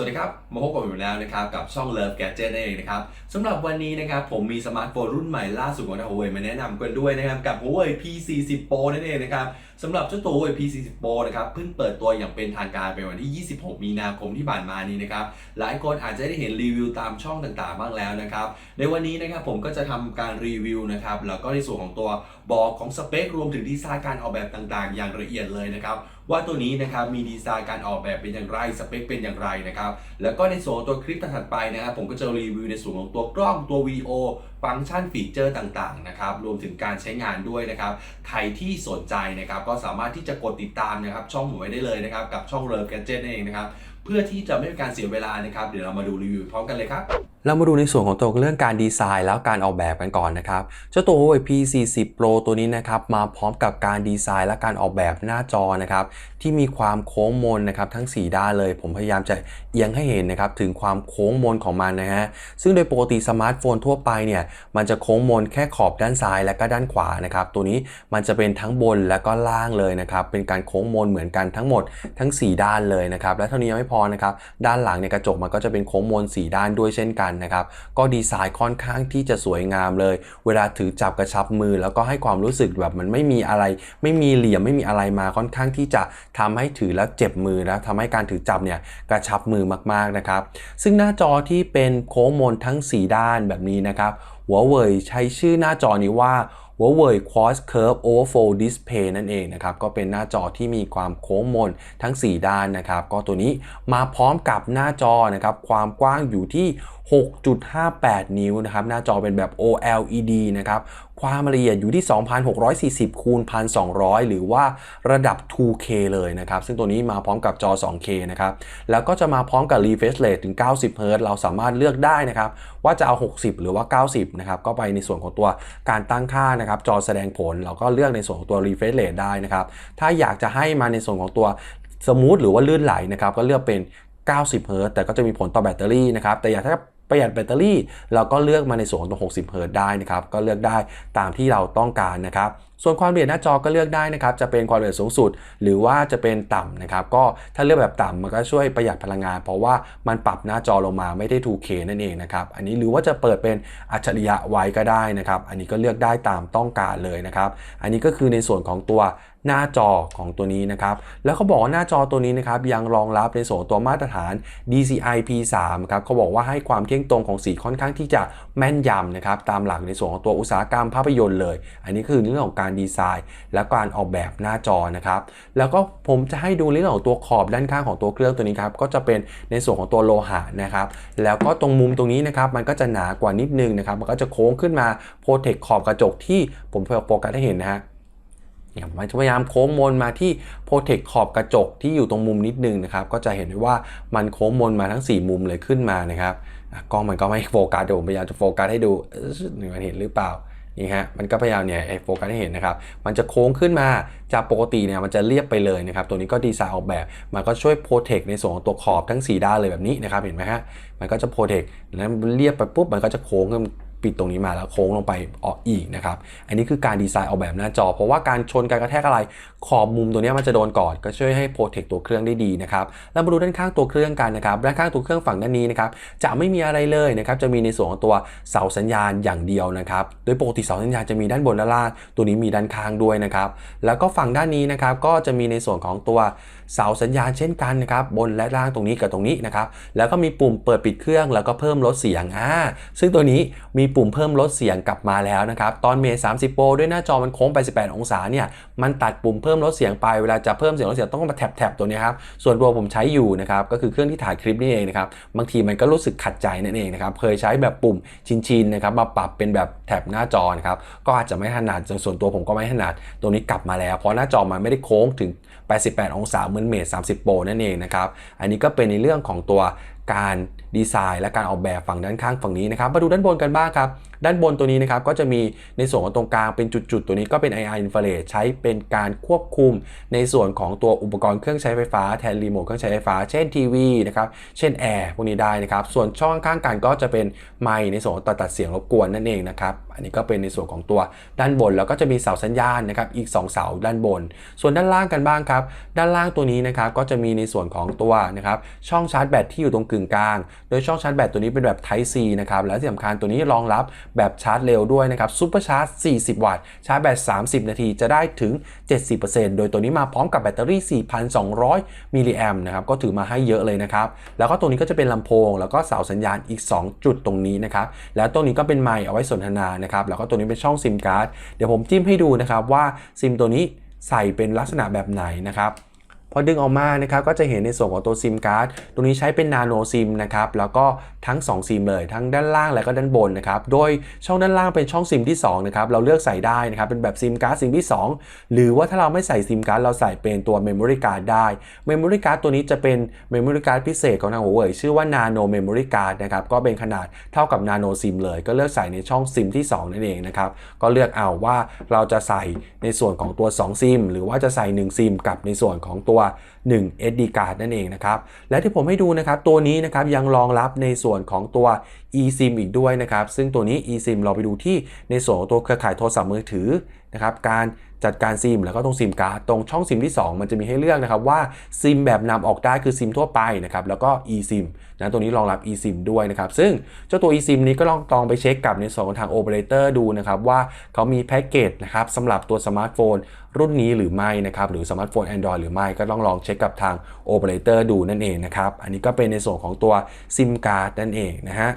วัสดีครับมาพบกับผมอีกแล้วนะครับกับช่อง Love Gadget นั่นเองนะครับสำหรับวันนี้นะครับผมมีสมาร์ทโฟนรุ่นใหม่ล่าสุดของ Huawei มาแนะนำกันด้วยนะครับกับ Huawei P40 Pro นั่นเองนะครับ สำหรับเจ้าตัว Huawei P40 Pro นะครับเพิ่งเปิดตัวอย่างเป็นทางการไปวันที่ 26 มีนาคมที่ผ่านมานี้นะครับหลายคนอาจจะได้เห็นรีวิวตามช่องต่างๆ บ้างแล้วนะครับในวันนี้นะครับผมก็จะทำการรีวิวนะครับแล้วก็ในส่วนของตัวบอกของสเปครวมถึงดีไซน์การออกแบบต่างๆ อย่างละเอียดเลยนะครับว่าตัวนี้นะครับมีดีไซน์การออกแบบเป็นอย่างไรสเปคเป็นอย่างไรนะครับแล้วก็ในส่วนตัวคลิปถัดไปนะครับผมก็จะรีวิวในส่วนของตัวกล้องตัว VO ฟังก์ชันฟีเจอร์ต่างๆนะครับรวมถึงการใช้งานด้วยนะครับใครที่สนใจนะครับก็สามารถที่จะกดติดตามนะครับช่องผมไว้ได้เลยนะครับกับช่องเลิฟแกจิตนั่นเองนะครับ พื่อที่จะไม่เป็นการเสียเวลานะครับ เดี๋ยวเรามาดูรีวิวพร้อมกันเลยครับ เรามาดูในส่วนของตัวเรื่องการดีไซน์แล้วการออกแบบกันก่อนนะครับ เจ้าตัว Huawei P40 Pro ตัวนี้นะครับมาพร้อมกับการดีไซน์และการออกแบบหน้าจอนะครับที่มีความโค้งมนนะครับทั้ง 4 ด้านเลย ผมพยายามจะเอียงให้เห็นนะครับถึงความโค้งมนของมันนะฮะซึ่งโดยปกติสมาร์ทโฟนทั่วไปเนี่ยมันจะโค้งมนแค่ขอบด้านซ้ายและก็ด้านขวานะครับตัวนี้มันจะเป็นทั้งบนและก็ล่างเลยนะครับเป็นการโค้งมนเหมือนกันทั้งหมดทั้ง 4 ด้านเลยนะครับและเท่านี้ยังไม่พอนะครับด้านหลังเนี่ยกระจกมันก็จะเป็นโค้งมน4ด้านด้วยเช่นกันนะครับก็ดีไซน์ค่อนข้างที่จะสวยงามเลย เวลาถือจับกระชับมือ แล้วก็ให้ความรู้สึกแบบมันไม่มีอะไร ไม่มีเหลี่ยมไม่มีอะไรมาค่อนข้างที่จะทำให้ถือแล้วเจ็บมือนะทำให้การถือจับเนี่ยกระชับมือมากๆนะครับซึ่งหน้าจอที่เป็นโค้งมนทั้ง 4 ด้านแบบนี้นะครับหัวเว่ยใช้ชื่อหน้าจอนี้ว่า Huawei Quad Curve Overfold Display นั่นเองนะครับ ก็เป็นหน้าจอที่มีความโค้งมนทั้ง 4 ด้านนะครับ ก็ตัวนี้มาพร้อมกับหน้าจอนะครับ ความกว้างอยู่ที่ 6.58 นิ้วนะครับ หน้าจอเป็นแบบ OLED นะครับ ความละเอียดอยู่ที่ 2640 คูณ 1200 หรือว่าระดับ 2K เลยนะครับ ซึ่งตัวนี้มาพร้อมกับจอ 2K นะครับ แล้วก็จะมาพร้อมกับ refresh rate ถึง 90 Hz เราสามารถเลือกได้นะครับ ว่าจะเอา 60 หรือว่า 90 นะครับ ก็ไปในส่วนของตัวการตั้งค่านะครับ จอแสดงผล เราก็เลือกในส่วนของตัว refresh rate ได้นะครับ ถ้าอยากจะให้มาในส่วนของตัวสมูทหรือว่าลื่นไหลนะครับ ก็เลือกเป็น 90เฮิรต์แต่ก็จะมีผลต่อแบตเตอรี่นะครับ แต่อยากถ้า ประหยัดแบตเตอรี่ เราก็เลือกมาในส่วนของตัว60 เฮิร์ตได้นะครับ ก็เลือกได้ตามที่เราต้องการนะครับ ส่วนความละเอียดหน้าจอก็เลือกได้นะครับ จะเป็นความละเอียดสูงสุด หรือว่าจะเป็นต่ำนะครับ ก็ถ้าเลือกแบบต่ำมันก็ช่วยประหยัดพลังงาน เพราะว่ามันปรับหน้าจอลงมาไม่ได้ 2K นั่นเองนะครับ อันนี้หรือว่าจะเปิดเป็นอัจฉริยะไว้ก็ได้นะครับ อันนี้ก็เลือกได้ตามต้องการเลยนะครับ อันนี้ก็คือในส่วนของตัวหน้าจอของตัวนี้นะครับ แล้วเขาบอกว่าหน้าจอตัวนี้นะครับยังรองรับในส่วนตัวมาตรฐาน DCI P3 ครับเขาบอกว่าให้ความเที่ยงตรงของสีค่อนข้างที่จะแม่นยำนะครับตามหลักในส่วนของตัวอุตสาหกรรมภาพยนตร์เลย อันนี้คือเรื่องของการดีไซน์ และการออกแบบหน้าจอนะครับ แล้วก็ผมจะให้ดูเรื่องของตัวขอบด้านข้างของตัวเครื่องตัวนี้ครับ ก็จะเป็นในส่วนของตัวโลหะนะครับ แล้วก็ตรงมุมตรงนี้นะครับ มันก็จะหนากว่านิดนึงนะครับ มันก็จะโค้งขึ้นมาโปรเทคขอบกระจกที่ผมโฟกัสให้เห็นนะฮะเนี่ยมันจะพยายามโค้งมนมาที่โปรเทคขอบกระจกที่อยู่ตรงมุมนิดนึงนะครับ ก็จะเห็นได้ว่ามันโค้งมนมาทั้ง 4 มุมเลยขึ้นมานะครับกล้องมันก็ไม่โฟกัสเดี๋ยวผมพยายามจะโฟกัสให้ดูเอ๊ะมันเห็นหรือเปล่า นี่ฮะมันก็พยายามเนี่ยโฟกัสให้เห็นนะครับมันจะโค้งขึ้นมาจากปกติเนี่ยมันจะเรียบไปเลยนะครับตัวนี้ก็ดีไซน์ออกแบบ มันก็ช่วยโปรเทคในส่วนของตัวขอบทั้ง 4 ด้านเลยแบบนี้นะครับเห็นไหมฮะมันก็จะโปรเทคแล้วเรียบไปปุ๊บมันก็จะโค้งขึ้น ปิดตรงนี้มาแล้วโค้งลงไปออกอีกนะครับ อันนี้คือการดีไซน์ออกแบบหน้าจอ เพราะว่าการชนการกระแทกอะไร ขอบมุมตัวนี้มันจะโดนกอนก็ช่วยให้โปรเทคตัวเครื่องได้ดีนะครับ แล้วมาดูด้านข้างตัวเครื่องกันนะครับ ด้านข้างตัวเครื่องฝั่งด้านนี้นะครับจะไม่มีอะไรเลยนะครับ จะมีในส่วนของตัวเสาสัญญาณอย่างเดียวนะครับ โดยปกติเสาสัญญาณจะมีด้านบนด้านล่าง ตัวนี้มีด้านข้างด้วยนะครับ แล้วก็ฝั่งด้านนี้นะครับก็จะมีในส่วนของตัวเสาสัญญาณเช่นกันนะครับบนและล่างตรงนี้กับตรงนี้นะครับ แล้วก็มีปุ่มเปิดปิดเครื่อง แล้วก็เพิ่มลดเสียงอ่าซึ่งตัวนี้มีปุ่มเพิ่มลดเสียงกลับมาแล้วนะครับตอนเมย์30 Pro ด้วยหน้าจอมันโค้งไป 18 องศาเนี่ยมันตัดปุ่มเพิ่มลดเสียงไปเวลาจะเพิ่มเสียงลดเสียงต้องมาแท็บๆตัวนี้ครับส่วนตัวผมใช้อยู่นะครับก็คือเครื่องที่ถ่ายคลิปนี่เองนะครับบางทีมันก็รู้สึกขัดใจนั่นเองนะครับเคยใช้แบบปุ่มชินๆนะครับมาปรับเป็นแบบแท็บหน้าจอนะครับก็อาจจะไม่ถนัดส่วนตัวผมก็ไม่ถนัดตรงนี้กลับมาแล้ว เพราะหน้าจอมันไม่ได้โค้งถึง 88 องศาเหมือนเมท30 Pro นั่นเองนะครับอันนี้ก็เป็นในเรื่องของตัวการ ดีไซน์ และการออกแบบฝั่งด้านข้างฝั่งนี้นะครับมาดูด้านบนกันบ้างครับ ด้านบนตัวนี้นะครับก็จะมีในส่วนของตรงกลางเป็นจุดๆ ตัวนี้ก็เป็น IR infrared ใช้เป็นการควบคุมในส่วนของตัวอุปกรณ์เครื่องใช้ไฟฟ้าแทนรีโมทเครื่องใช้ไฟฟ้า เช่นทีวีนะครับเช่นแอร์พวกนี้ได้นะครับส่วนช่องข้างกันก็จะเป็นไมค์ในส่วนของตัดตัดเสียงรบกวนนั่นเองนะครับอันนี้ก็เป็นในส่วนของตัวด้านบนแล้วก็จะมีเสาสัญญาณนะครับอีก 2 เสาด้านบน ส่วนด้านล่างกันบ้างครับด้านล่างตัวนี้นะครับก็จะมีในส่วนของตัวนะครับช่องชาร์จแบตที่อยู่ตรงกึ่งกลาง โดยช่องชาร์จแบตตัวนี้เป็นแบบ Type C นะครับและที่สำคัญตัวนี้รองรับแบบชาร์จเร็วด้วยนะครับซูเปอร์ชาร์จ 40 วัตต์ ชาร์จแบต 30 นาทีจะได้ถึง 70%โดยตัวนี้มาพร้อมกับแบตเตอรี่ 4,200 มิลลิแอมนะครับก็ถือมาให้เยอะเลยนะครับ แล้วก็ตรงนี้ก็จะเป็นลำโพง แล้วก็เสาสัญญาณอีก 2 จุดตรงนี้นะครับ แล้วตรงนี้ก็เป็นไมค์เอาไว้สนทนานะครับ แล้วก็ตัวนี้เป็นช่องซิมการ์ด เดี๋ยวผมจิ้มให้ดูนะครับว่าซิมตัวนี้ใส่เป็นลักษณะแบบไหนนะครับ พอดึงออกมานะครับก็จะเห็นในส่วนของตัวซิมการ์ดตรงนี้ใช้เป็นนาโนซิมนะครับแล้วก็ทั้ง2ซิมเลยทั้งด้านล่างและก็ด้านบนนะครับโดยช่องด้านล่างเป็นช่องซิมที่2นะครับเราเลือกใส่ได้นะครับเป็นแบบซิมการ์ดซิมที่ 2 หรือว่าถ้าเราไม่ใส่ซิมการ์ดเราใส่เป็นตัวเมมโมรี่การ์ดได้เมมโมรี่การ์ดตัวนี้จะเป็นเมมโมรี่การ์ดพิเศษของทางหัวเว่ยชื่อว่านาโนเมมโมรี่การ์ดนะครับก็เป็นขนาดเท่ากับนาโนซิมเลย ก็เลือกใส่ในช่องซิมที่ 2 นั่นเองนะครับก็เลือกเอาว่าเราจะใส่ในส่วนของตัว2ซิมหรือว่าจะใส่1ซิมกับในส่วนของตัว1 SD card นั่นเองนะครับ และที่ผมให้ดูนะครับ ตัวนี้นะครับยังรองรับในส่วนของตัว eSIM อีกด้วยนะครับ ซึ่งตัวนี้ eSIM เราไปดูที่ในส่วนของตัวเครือข่ายโทรศัพท์มือถือ นะครับการจัดการซิมแล้วก็ตรงซิมการ์ดตรงช่องซิมที่ 2 มันจะมีให้เลือกนะครับว่าซิมแบบนำออกได้คือซิมทั่วไปนะครับแล้วก็ eSIM นะตัวนี้รองรับ eSIM ด้วยนะครับซึ่งเจ้าตัว eSIM นี้ก็ลองตองไปเช็คกับในส่วนของทางโอเปอเรเตอร์ดูนะครับว่าเขามีแพ็กเกจนะครับสำหรับตัวสมาร์ทโฟนรุ่นนี้หรือไม่นะครับหรือสมาร์ทโฟน Android หรือไม่ก็ต้องลองเช็คกับทางโอเปอเรเตอร์ดูนั่นเองนะครับอันนี้ก็เป็นในส่วนของตัวซิมการ์ดนั่นเองนะฮะ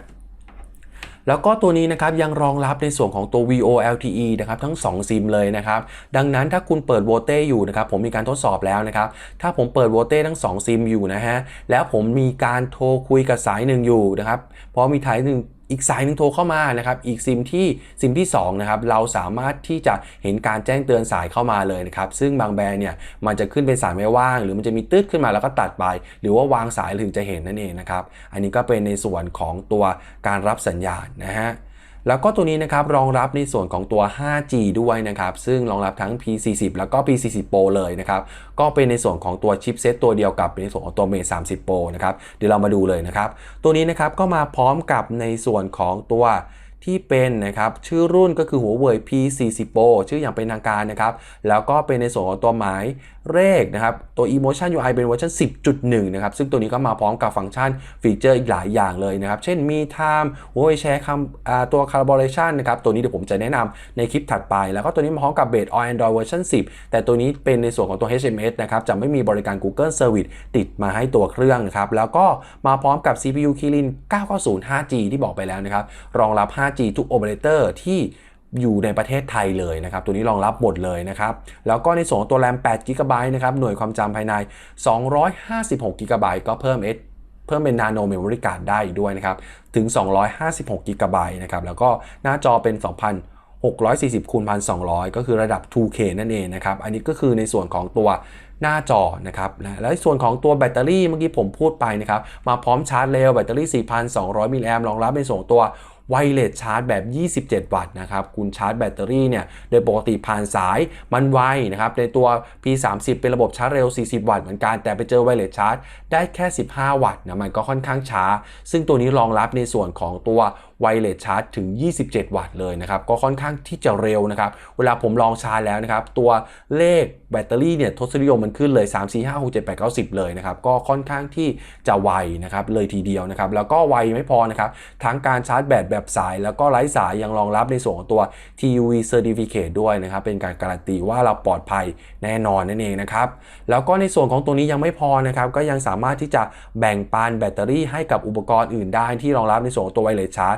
แล้วก็ตัวนี้นะครับยังรองรับในส่วนของตัว VoLTE นะครับทั้ง 2 ซิมเลยนะครับ ดังนั้นถ้าคุณเปิดโวเต้อยู่นะครับผมมีการทดสอบแล้วนะครับ ถ้าผมเปิดโวเต้ทั้ง 2 ซิมอยู่นะฮะ แล้วผมมีการโทรคุยกับสายหนึ่งอยู่นะครับพอมีสายหนึ่ง อีกสายหนึ่งโทรเข้ามานะครับ อีกซิมที่ซิมที่2นะครับเราสามารถที่จะเห็นการแจ้งเตือนสายเข้ามาเลยนะครับ ซึ่งบางแบรนด์เนี่ยมันจะขึ้นเป็นสายไม่ว่าง หรือมันจะมีตืดขึ้นมาแล้วก็ตัดไป หรือว่าวางสายถึงจะเห็นนั่นเองนะครับ อันนี้ก็เป็นในส่วนของตัวการรับสัญญาณนะฮะ แล้วก็ตัวนี้นะครับรองรับในส่วนของตัว 5G ด้วยนะครับซึ่งรองรับทั้ง P40 แล้วก็ P40 Pro เลยนะครับก็เป็นในส่วนของตัวชิปเซตตัวเดียวกับในส่วนของตัว Mate 30 Pro นะครับเดี๋ยวเรามาดูเลยนะครับตัวนี้นะครับก็มาพร้อมกับในส่วนของตัวที่เป็นนะครับชื่อรุ่นก็คือหัวเว่ย P40 Pro ชื่ออย่างเป็นทางการนะครับแล้วก็เป็นในส่วนของตัวหมาย เลขนะครับตัว Emotion UI เป็นเวอร์ชัน10.1 นะครับ ซึ่งตัวนี้ก็มาพร้อมกับฟังก์ชันฟีเจอร์อีกหลายอย่างเลยนะครับ เช่นมี Time หัวเว่ยแชร์คำตัว Collaboration นะครับ ตัวนี้เดี๋ยวผมจะแนะนำในคลิปถัดไป แล้วก็ตัวนี้มาพร้อมกับ Base on Android เวอร์ชัน10 แต่ตัวนี้เป็นในส่วนของตัว HMS นะครับ จะไม่มีบริการ Google Service ติดมาให้ตัวเครื่องนะครับ แล้วก็มาพร้อมกับ CPU Kirin 990 5G ที่บอกไปแล้วนะครับ รองรับ 5G ทุกโอเปอเรเตอร์ที่ อยู่ในประเทศไทยเลยนะครับ ตัวนี้รองรับหมดเลยนะครับ แล้วก็ในส่วนของตัว RAM 8 GB นะครับ หน่วยความจำภายใน 256 GB ก็เพิ่ม S เพิ่มเป็น Nano Memory Card ได้ด้วยนะครับ ถึง 256 GB นะครับ แล้วก็หน้าจอเป็น 2,640คูณ1,200 ก็คือระดับ 2K นั่นเองนะครับ อันนี้ก็คือในส่วนของตัวหน้าจอนะครับ และส่วนของตัวแบตเตอรี่เมื่อกี้ผมพูดไปนะครับ มาพร้อมชาร์จเร็วแบตเตอรี่ 4,200 มิลลิแอมป์รองรับในส่วนของตัว ไวเลสชาร์จแบบ 27 วัตต์นะครับคุณชาร์จแบตเตอรี่เนี่ยโดยปกติผ่านสายมันไวนะครับในตัว P30 เป็นระบบชาร์จเร็ว 40 วัตต์เหมือนกัน แต่ไปเจอไวเลสชาร์จได้แค่ 15 วัตต์นะมันก็ค่อนข้างช้า ซึ่งตัวนี้รองรับในส่วนของตัว ไวเลสชาร์จถึง 27 วัตต์เลยนะครับ ก็ค่อนข้างที่จะเร็วนะครับ เวลาผมลองชาร์จแล้วนะครับ ตัวเลขแบตเตอรี่เนี่ยทศนิยมมันขึ้นเลย 3 4 5 6 7 8 9 10 เลยนะครับ ก็ค่อนข้างที่จะไวนะครับเลยทีเดียวนะครับ แล้วก็ไวไม่พอนะครับ ทั้งการชาร์จแบตแบบสาย แล้วก็ไร้สายยังรองรับในส่วนของตัว TUV Certificate ด้วยนะครับ เป็นการการันตีว่าเราปลอดภัยแน่นอนนั่นเองนะครับ แล้วก็ในส่วนของตัวนี้ยังไม่พอนะครับ ก็ยังสามารถที่จะแบ่งปันแบตเตอรี่ให้กับอุปกรณ์อื่นได้ที่รองรับในส่วนของตัวไวเลสชาร์จ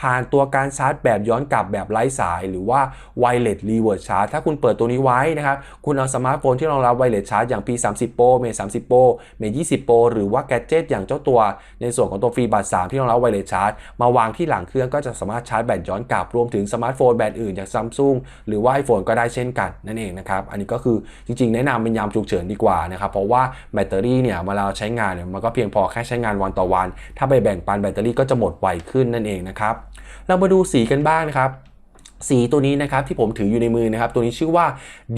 ผ่านตัวการชาร์จแบบย้อนกลับแบบไร้สาย หรือว่า Wireless Reverse Charge ถ้าคุณเปิดตัวนี้ไว้นะครับคุณเอาสมาร์ทโฟนที่รองรับ Wireless Charge อย่าง P30 Pro Mate 30 Pro Mate 20 Pro หรือว่า Gadget อย่างเจ้าตัว ในส่วนของตัวฟรีบัต3ที่รองรับ Wireless Charge มาวางที่หลังเครื่องก็จะสามารถชาร์จแบตย้อนกลับรวมถึงสมาร์ทโฟนแบรนด์อื่นอย่าง Samsung หรือว่า iPhone ก็ได้เช่นกันนั่นเองนะครับอันนี้ก็คือจริงๆ แนะนำเป็นยามฉุกเฉินดีกว่านะครับเพราะว่าแบตเตอรี่เนี่ยเวลาเราใช้งานเนี่ยมันก็เพียงพอแค่ใช้งานวันต่อวัน ถ้าไปแบ่งปันแบตเตอรี่ก็จะหมดไวขึ้นนั่นเองนะครับ เรามาดูสีกันบ้างนะครับ สีตัวนี้นะครับที่ผมถืออยู่ในมือนะครับตัวนี้ชื่อว่า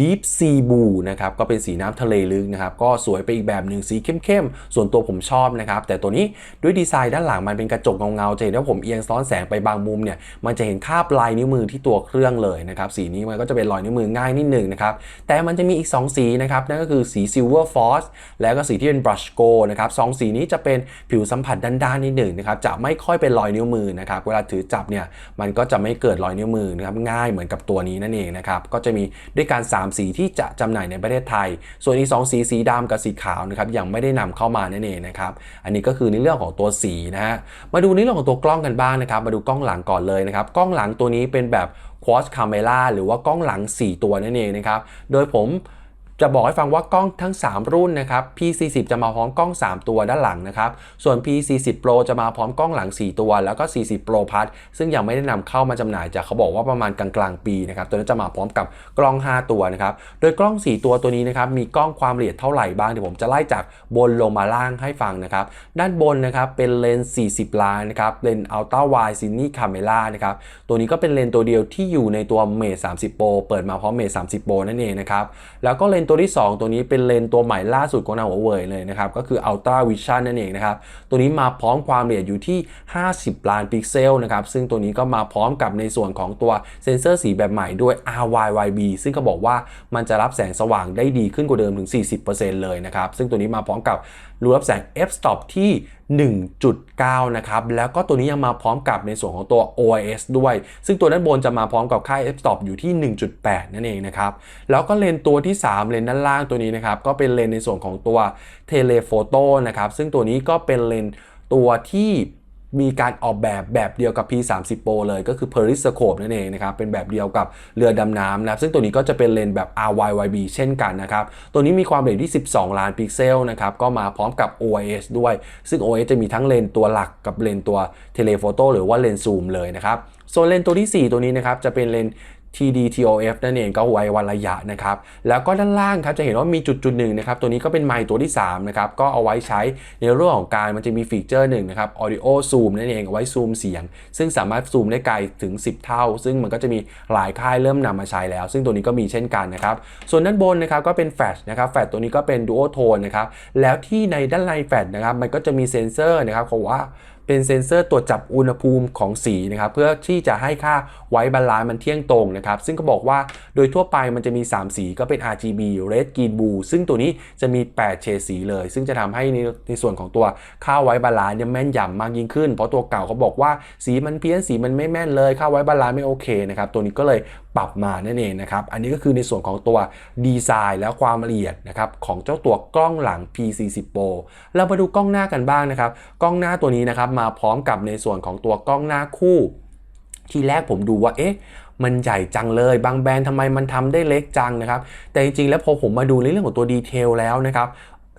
Deep Sea Blue นะครับก็เป็นสีน้ำทะเลลึกนะครับก็สวยไปอีกแบบหนึ่งสีเข้มๆ ส่วนตัวผมชอบนะครับแต่ตัวนี้ด้วยดีไซน์ด้านหลังมันเป็นกระจกเงาๆจะเห็นว่าผมเอียงซ้อนแสงไปบางมุมเนี่ยมันจะเห็นคราบลายนิ้วมือที่ตัวเครื่องเลยนะครับสีนี้มันก็จะเป็นรอยนิ้วมือง่ายนิดหนึ่งนะครับแต่มันจะมีอีก 2 สีนะครับนั่นก็คือสี Silver Force แล้วก็สีที่เป็น Brush Gold นะครับสองสีนี้จะเป็นผิวสัมผัสด้านๆนิดหนึ่งนะครับจะไม่ค่อยเป็นรอยนิ้วมือนะครับเวลาถือจับเนี่ยมันก็จะไม่เกิดรอยนิ้วมือนะครับง่ายเหมือนกับตัวนี้นั่นเองนะครับก็จะมีด้วยการ 3 สีที่จะจำหน่ายในประเทศไทย ส่วนอีก 2 สีสีดำกับสีขาวนะครับยังไม่ได้นำเข้ามานั่นเองนะครับอันนี้ก็คือในเรื่องของตัวสีนะฮะมาดูในเรื่องของตัวกล้องกันบ้างนะครับมาดูกล้องหลังก่อนเลยนะครับกล้องหลังตัวนี้เป็นแบบ Quad Camera หรือว่ากล้องหลัง 4 ตัวนั่นเองนะครับโดยผม จะบอกให้ฟังว่ากล้องทั้ง 3 รุ่นนะครับ P40 จะมาพร้อมกล้อง 3 ตัวด้านหลังนะครับ ส่วน P40 Pro จะมาพร้อมกล้องหลัง 4 ตัว แล้วก็ 40 Pro Plus ซึ่งยังไม่ได้นำเข้ามาจำหน่ายจากเขาบอกว่าประมาณกลางๆปีนะครับ ตัวนั้นจะมาพร้อมกับกล้อง 5 ตัวนะครับ โดยกล้อง 4 ตัวตัวนี้นะครับมีกล้องความละเอียดเท่าไหร่บ้างเดี๋ยวผมจะไล่จากบนลงมาล่างให้ฟังนะครับ ด้านบนนะครับเป็นเลนส์40 ล้านนะครับ เลนส์ Ultra Wide Cine Camera นะครับ ตัวนี้ก็เป็นเลนส์ตัวเดียวที่อยู่ในตัว Mate 30 Pro เปิดมาพร้อม Mate 30 Pro นั่นเองนะครับ แล้วก็เลนส์ตัวที่ 2 ตัวนี้เป็นเลนส์ตัวใหม่ล่าสุดของทางหัวเว่ยเลยนะครับ ก็คือ Ultra Vision นั่นเองนะครับ ตัวนี้มาพร้อมความละเอียดอยู่ที่ 50 ล้านพิกเซลนะครับ ซึ่งตัวนี้ก็มาพร้อมกับในส่วนของตัวเซ็นเซอร์สีแบบใหม่ด้วย RYYB ซึ่งก็บอกว่ามันจะรับแสงสว่างได้ดีขึ้นกว่าเดิมถึง 40%เลยนะครับ ซึ่งตัวนี้มาพร้อมกับรูรับแสง f-stop ที่ 1.9 นะครับ แล้วก็ตัวนี้ยังมาพร้อมกับในส่วนของตัว OIS ด้วย ซึ่งตัวด้านบนจะมาพร้อมกับค่า f-stop อยู่ที่ 1.8 นั่นเองนะครับ แล้วก็เลนตัวที่ 3 เลนด้านล่างตัวนี้นะครับ ก็เป็นเลนในส่วนของตัวเทเลโฟโต้นะครับ ซึ่งตัวนี้ก็เป็นเลนตัวที่ มีการออกแบบแบบเดียวกับ P30 Pro เลยก็คือ Periscope นั่นเองนะครับ เป็นแบบเดียวกับเรือดำน้ำนะครับ ซึ่งตัวนี้ก็จะเป็นเลนส์แบบ RYYB เช่นกันนะครับ ตัวนี้มีความละเอียดที่ 12 ล้านพิกเซลนะครับ ก็มาพร้อมกับ OIS ด้วย ซึ่ง OIS จะมีทั้งเลนส์ตัวหลักกับเลนส์ตัวเทเลโฟโต้หรือว่าเลนส์ซูมเลยนะครับส่วนเลนส์ตัวที่ 4 ตัวนี้นะครับจะเป็นเลนส์ TDTOF นั่นเองก็ไว้วันระยะนะครับ แล้วก็ด้านล่างครับจะเห็นว่ามีจุดจุดหนึ่งนะครับ ตัวนี้ก็เป็นไมค์ตัวที่3นะครับ ก็เอาไว้ใช้ในเรื่องของการมันจะมีฟีเจอร์หนึ่งนะครับ Audio Zoom นั่นเองเอาไว้ซูมเสียง ซึ่งสามารถซูมได้ไกลถึง 10 เท่า ซึ่งมันก็จะมีหลายค่ายเริ่มนำมาใช้แล้ว ซึ่งตัวนี้ก็มีเช่นกันนะครับ ส่วนด้านบนนะครับก็เป็นแฟลชนะครับแฟลชตัวนี้ก็เป็น Dual Tone นะครับ แล้วที่ในด้านในแฟลชนะครับ มันก็จะมีเซนเซอร์นะครับเขาว่า เป็นเซ็นเซอร์ตรวจจับอุณหภูมิของสีนะครับเพื่อที่จะให้ค่าไว้บาลานซ์มันเที่ยงตรงนะครับซึ่งก็บอกว่าโดยทั่วไปมันจะมี 3 สีก็เป็น RGB Red Green Blue ซึ่งตัวนี้จะมี 8 เฉดสีเลย ซึ่งจะทำให้ในในส่วนของตัวค่าไว้บาลานซ์เนี่ยแม่นยำมากยิ่งขึ้น เพราะตัวเก่าเขาบอกว่าสีมันเพี้ยนสีมันไม่แม่นเลย ค่าไว้บาลานซ์ไม่โอเคนะครับตัวนี้ก็เลยปรับมานั่นเองนะครับ อันนี้ก็คือในส่วนของตัวดีไซน์และความละเอียดนะครับของเจ้าตัวกล้องหลัง P40 Pro เรามาดูกล้องหน้ากันบ้างนะครับ กล้องหน้าตัวนี้นะครับมาพร้อมกับในส่วนของตัวกล้องหน้าคู่ ที่แรกผมดูว่าเอ๊ะมันใหญ่จังเลย บางแบรนด์ทำไมมันทำได้เล็กจังนะครับ แต่จริงๆ แล้วพอผมมาดูในเรื่องของตัวดีเทลแล้วนะครับ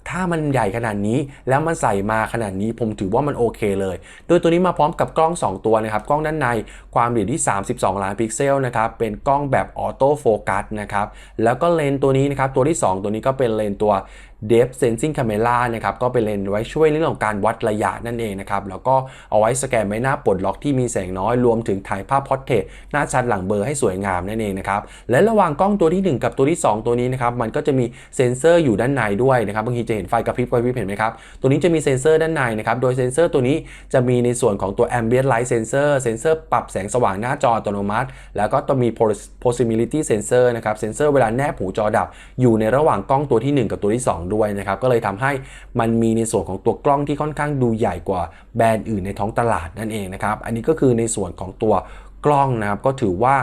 ถ้ามันใหญ่ขนาดนี้ แล้วมันใส่มาขนาดนี้ผมถือว่ามันโอเคเลย โดยตัวนี้มาพร้อมกับกล้อง 2 ตัวนะครับ กล้องด้านในความละเอียดที่ 32 ล้านพิกเซลนะครับ เป็นกล้องแบบออโต้โฟกัสนะครับ แล้วก็เลนตัวนี้นะครับ ตัวที่ 2 ตัวนี้ก็เป็นเลนตัว Depth Sensing Camera นะครับก็เป็นเลนส์ไว้ช่วยเรื่องของการวัดระยะนั่นเองนะครับแล้วก็เอาไว้สแกนใบหน้าปลดล็อกที่มีแสงน้อยรวมถึงถ่ายภาพพอร์เทรตหน้าชัดหลังเบลอร์ให้สวยงามนั่นเองนะครับและระหว่างกล้องตัวที่ 1 กับตัวที่ 2 ตัวนี้นะครับมันก็จะมีเซ็นเซอร์อยู่ด้านในด้วยนะครับบางทีจะเห็นไฟกระพริบกระพริบเห็นไหมครับตัวนี้จะมีเซ็นเซอร์ด้านในนะครับโดยเซ็นเซอร์ตัวนี้จะมีในส่วนของตัว Ambient Light Sensor เซ็นเซอร์ปรับแสงสว่างหน้าจออัตโนมัติ แล้วก็ต้องมี Proximity Sensor นะครับเซ็นเซอร์เวลาแนบหูจอดับ อยู่ในระหว่างกล้องตัวที่ 1 กับตัวที่ 2ด้วยนะครับก็เลยทำให้มันมีในส่วนของตัวกล้องที่ค่อนข้างดูใหญ่กว่าแบรนด์อื่นในท้องตลาดนั่นเองนะครับอันนี้ก็คือในส่วนของตัวกล้องนะครับก็ถือว่า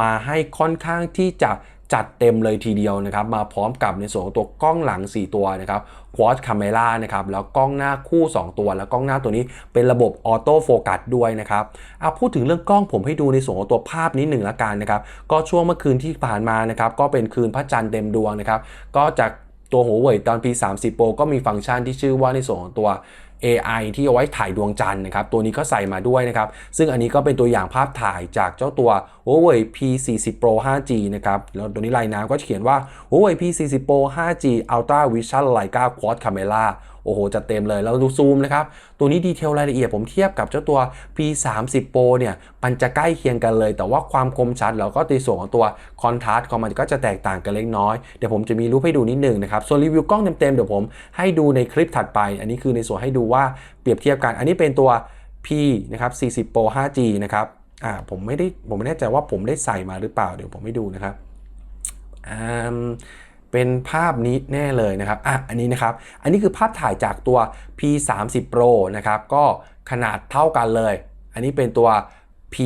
มาให้ค่อนข้างที่จะจัดเต็มเลยทีเดียวนะครับมาพร้อมกับในส่วนของตัวกล้องหลัง 4 ตัวนะครับ Quad Camera นะครับแล้วกล้องหน้าคู่ 2 ตัว แล้วกล้องหน้าตัวนี้เป็นระบบออโต้โฟกัสด้วยนะครับเอาพูดถึงเรื่องกล้องผมให้ดูในส่วนของตัวภาพนิดหนึ่งละกันนะครับก็ช่วงเมื่อคืนที่ผ่านมานะครับก็เป็นคืนพระจันทร์เต็มดวงนะครับก็จาก ตัวหัวเว่ยตอนปี 30 Pro ก็มีฟังก์ชันที่ชื่อว่าในส่วนของตัว AI ที่เอาไว้ถ่ายดวงจันทร์นะครับ ตัวนี้ก็ใส่มาด้วยนะครับ ซึ่งอันนี้ก็เป็นตัวอย่างภาพถ่ายจากเจ้าตัว Huawei P40 Pro 5G นะครับ แล้วตัวนี้ลายน้ำก็เขียนว่า Huawei P40 Pro 5G Ultra Vision Leica Quad Camera โอ้โหจัดเต็มเลยแล้วดูซูมนะครับ ตัวนี้ดีเทลรายละเอียดผมเทียบกับเจ้าตัว P30 Pro เนี่ยมันจะใกล้เคียงกันเลย แต่ว่าความคมชัดแล้วก็ในส่วนของตัวคอนทราสต์ของมันก็จะแตกต่างกันเล็กน้อยเดี๋ยวผมจะมีรูปให้ดูนิดหนึงนะครับส่วนรีวิวกล้องเต็มๆเดี๋ยวผมให้ดูในคลิปถัดไป อันนี้คือในส่วนให้ดูว่าเปรียบเทียบกัน อันนี้เป็นตัว P นะครับ40 Pro 5G นะครับอ่าผมไม่ได้ผมไม่แน่ใจว่าผมได้ใส่มาหรือเปล่าเดี๋ยวผมให้ดูนะครับอ่า เป็นภาพนี้แน่เลยนะครับอะอันนี้นะครับ อันนี้คือภาพถ่ายจากตัว P30 Pro นะครับ ก็ขนาดเท่ากันเลย อันนี้เป็นตัว P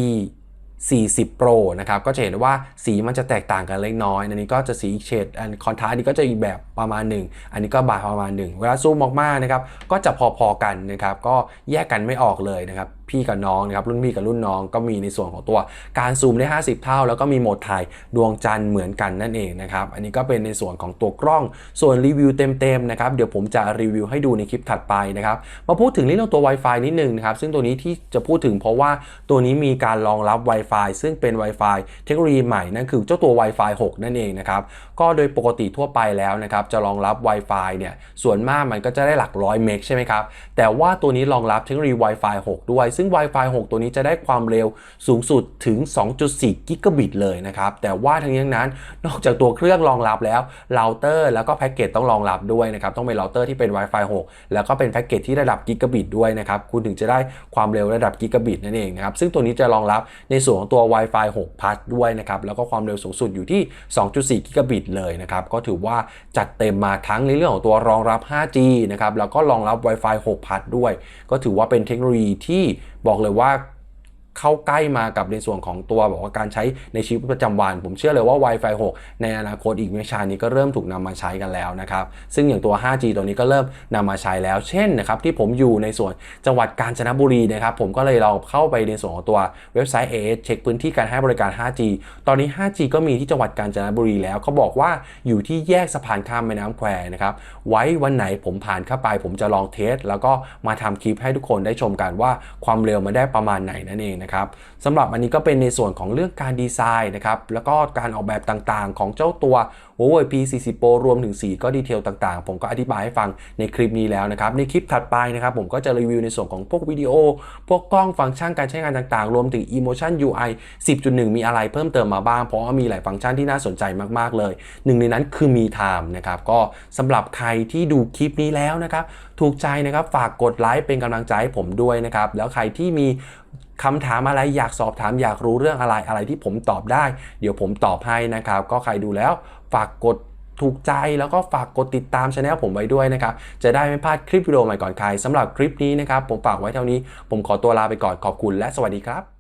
40 Pro นะครับ ก็จะเห็นว่าสีมันจะแตกต่างกันเล็กน้อย อันนี้ก็จะสีเฉดอันคอนทราสต์นี้ก็จะอีกแบบประมาณหนึ่ง อันนี้ก็บาประมาณหนึ่ง เวลาซูมออกมานะครับ ก็จะพอๆกันนะครับ ก็แยกกันไม่ออกเลยนะครับ พี่กับน้องนะครับรุ่นพี่กับรุ่นน้องก็มีในส่วนของตัวการซูมได้ 50 เท่า แล้วก็มีโหมดถ่ายดวงจันทร์เหมือนกันนั่นเองนะครับอันนี้ก็เป็นในส่วนของตัวกล้องส่วนรีวิวเต็มๆนะครับเดี๋ยวผมจะรีวิวให้ดูในคลิปถัดไปนะครับมาพูดถึงเรื่องตัว Wi-Fi นิดนึงนะครับซึ่งตัวนี้ที่จะพูดถึงเพราะว่าตัวนี้มีการรองรับ Wi-Fi ซึ่งเป็น Wi-Fi เทคโนโลยีใหม่นั่นคือเจ้าตัว Wi-Fi 6 นั่นเองนะครับก็โดยปกติทั่วไปแล้วนะครับจะรองรับ Wi-Fi เนี่ยส่วนมากมันก็จะได้หลักร้อยเมกใช่ไหมครับแต่ว่าตัวนี้รองรับเทคโนโลยี Wi-Fi 6 ด้วยซึ่ง Wi-Fi 6 ตัวนี้จะได้ความเร็วสูงสุดถึง 2.4 กิกะบิตเลยนะครับ แต่ว่าทั้งนี้ทั้งนั้นนอกจากตัวเครื่องรองรับแล้วเราเตอร์แล้วก็แพ็กเกจต้องรองรับด้วยนะครับ ต้องเป็นเราเตอร์ที่เป็น Wi-Fi 6 แล้วก็เป็นแพ็กเกจที่ระดับกิกะบิตด้วยนะครับ คุณถึงจะได้ความเร็วระดับกิกะบิตนั่นเองนะครับ ซึ่งตัวนี้จะรองรับในส่วนของตัว Wi-Fi 6 Plus ด้วยนะครับ แล้วก็ความเร็วสูงสุดอยู่ที่ 2.4 กิกะบิตเลยนะครับ ก็ถือว่าจัดเต็มมาทั้งในเรื่องของตัวรองรับ 5G นะครับ แล้วก็รองรับ Wi-Fi 6 Plus ด้วย ก็ถือว่าเป็นเทคโนโลยีที่บอกเลยว่า เข้าใกล้มากับในส่วนของตัวบอกว่าการใช้ในชีวิตประจำวัน ผมเชื่อเลยว่า Wi-Fi 6 ในอนาคตอีกไม่ช้านี้ก็เริ่มถูกนำมาใช้กันแล้วนะครับ ซึ่งอย่างตัว 5G ตัวนี้ก็เริ่มนำมาใช้แล้ว เช่นนะครับที่ผมอยู่ในส่วนจังหวัดกาญจนบุรีนะครับผมก็เลยลองเข้าไปในส่วนของตัวเว็บไซต์ AS เช็คพื้นที่การให้บริการ 5G ตอนนี้ 5G ก็มีที่จังหวัดกาญจนบุรีแล้วเขาบอกว่าอยู่ที่แยกสะพานข้ามแม่น้ำแควนะครับไว้วันไหนผมผ่านเข้าไป ผมจะลองเทส แล้วก็มาทำคลิปให้ทุกคนได้ชมกันว่าความเร็วมันได้ประมาณไหนนั่นเองนะครับสำหรับอันนี้ก็เป็นในส่วนของเรื่องการดีไซน์นะครับแล้วก็การออกแบบต่างๆ ของเจ้าตัว Huawei P40 Pro รวมถึงสีก็ดีเทลต่างๆ ผมก็อธิบายให้ฟังในคลิปนี้แล้วนะครับในคลิปถัดไปนะครับผมก็จะรีวิวในส่วนของพวกวิดีโอ พวกกล้องฟังก์ชันการใช้งานต่างๆ รวมถึง Emotion UI 10.1 มีอะไรเพิ่มเติมมาบ้าง เพราะว่ามีหลายฟังก์ชันที่น่าสนใจมากๆเลยหนึ่งในนั้นคือมี Time นะครับก็สำหรับใครที่ดูคลิปนี้แล้วนะครับถูกใจนะครับฝากกดไลค์เป็นกำลังใจให้ผมด้วยนะครับแล้วใครที่มี คำถามอะไรอยากสอบถามอยากรู้เรื่องอะไรอะไรที่ผมตอบได้ เดี๋ยวผมตอบให้นะครับ ก็ใครดูแล้วฝากกดถูกใจแล้วก็ฝากกดติดตามช anel ผมไว้ด้วยนะครับ จะได้ไม่พลาดคลิปวิดีโอใหม่ก่อนใครสำหรับคลิปนี้นะครับ ผมฝากไว้เท่านี้ ผมขอตัวลาไปก่อนขอบคุณและสวัสดีครับ